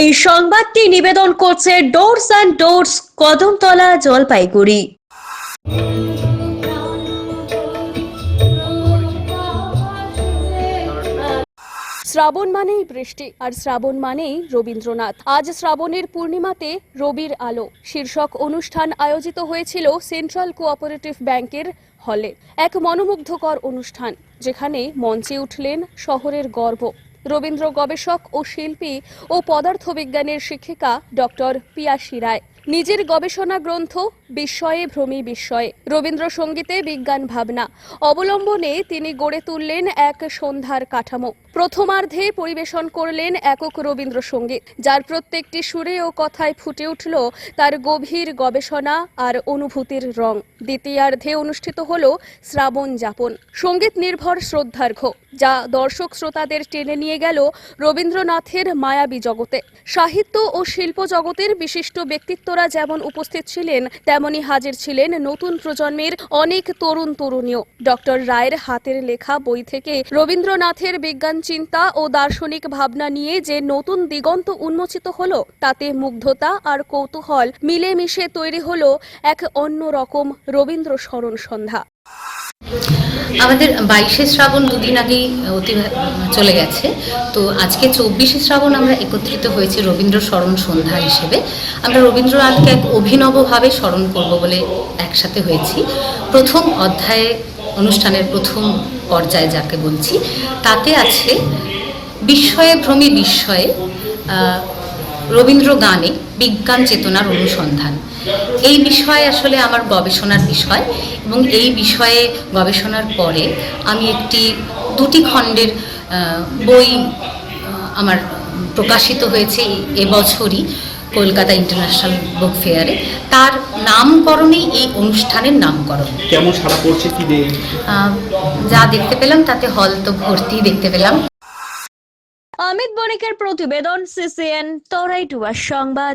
এই সংবাদটি নিবেদন করছে doors and doors Kadamtala, Jalpaiguri. শ্রাবণ মানেই বৃষ্টি আর শ্রাবণ মানেই রবীন্দ্রনাথ। আজ শ্রাবণের পূর্ণিমাতে রবির আলো। শীর্ষক অনুষ্ঠান আয়োজিত হয়েছিল সেন্ট্রাল কোঅপারেটিভ ব্যাংকের হলে। এক মনোমুগ্ধকর অনুষ্ঠান, যেখানে মঞ্চে উঠলেন শহরের গর্ব। রবীন্দ্র গবেষক ও শিল্পী ও পদার্থবিজ্ঞানের শিক্ষিকা ডক্টর পিয়াশি রায়। নিজের গবেষণা গ্রন্থ, বিস্ময়ে ভ্রমী বিস্ময়ে। রবীন্দ্রসঙ্গীতে বিজ্ঞান ভাবনা। অবলম্বনে তিনি গড়ে তুললেন এক সন্ধ্যার কাঠামো। প্রথমার্ধে পরিবেশন করলেন একক রবীন্দ্রসঙ্গীত। যার প্রত্যেকটি সুরে ও কথায় ফুটে উঠল তার গভীর গবেষণা আর অনুভূতির রং। দ্বিতীয়ার্ধে অনুষ্ঠিত হল শ্রাবণ যাপন। সংগীত নির্ভর শ্রদ্ধার্ঘ, যা দর্শক শ্রোতাদের টেনে নিয়ে গেল রবীন্দ্রনাথের মায়াবী জগতে। সাহিত্য ও শিল্প জগতের বিশিষ্ট ব্যক্তিত্বরা যেমন উপস্থিত ছিলেন, তেমনি হাজির ছিলেন নতুন প্রজন্মের অনেক তরুণ তরুণীও। ডক্টর রায়ের হাতের লেখা বই থেকে রবীন্দ্রনাথের বিজ্ঞান চিন্তা ও দার্শনিক ভাবনা নিয়ে যে নতুন দিগন্ত উন্মোচিত হল, তাতে মুগ্ধতা আর কৌতূহল মিলেমিশে তৈরি হল এক অন্যরকম রবীন্দ্র স্মরণ সন্ধ্যা। আমাদের বাইশে শ্রাবণ দুদিন আগেই অতি চলে গেছে। তো আজকে চব্বিশে শ্রাবণ আমরা একত্রিত হয়েছি রবীন্দ্র স্মরণ সন্ধ্যা হিসেবে। আমরা রবীন্দ্রনাথকে এক অভিনবভাবে স্মরণ করব বলে একসাথে হয়েছি। প্রথম অধ্যায়ে অনুষ্ঠানের প্রথম পর্যায়ে যাকে বলছি, তাতে আছে বিস্ময়ে ভ্রমী বিস্ময়ে রবীন্দ্র গানে বিজ্ঞান চেতনার অনুসন্ধান। এই বিষয়ে আসলে আমার গবেষণার বিষয় এবং এই বিষয়ে গবেষণার পরে আমি একটি দুটি খণ্ডের আহ, বই আমার প্রকাশিত হয়েছে এবছরই কলকাতা ইন্টারন্যাশনাল বুক ফেয়ারে। তার নামকরণে এই অনুষ্ঠানের নামকরণ। কেমন সারা পড়ছে কি আহ, যা দেখতে পেলাম তাতে হল তো ভর্তি দেখতে পেলাম। অমিত বণিকের প্রতিবেদন সিসিএন তরাইটুয়া সংবাদ।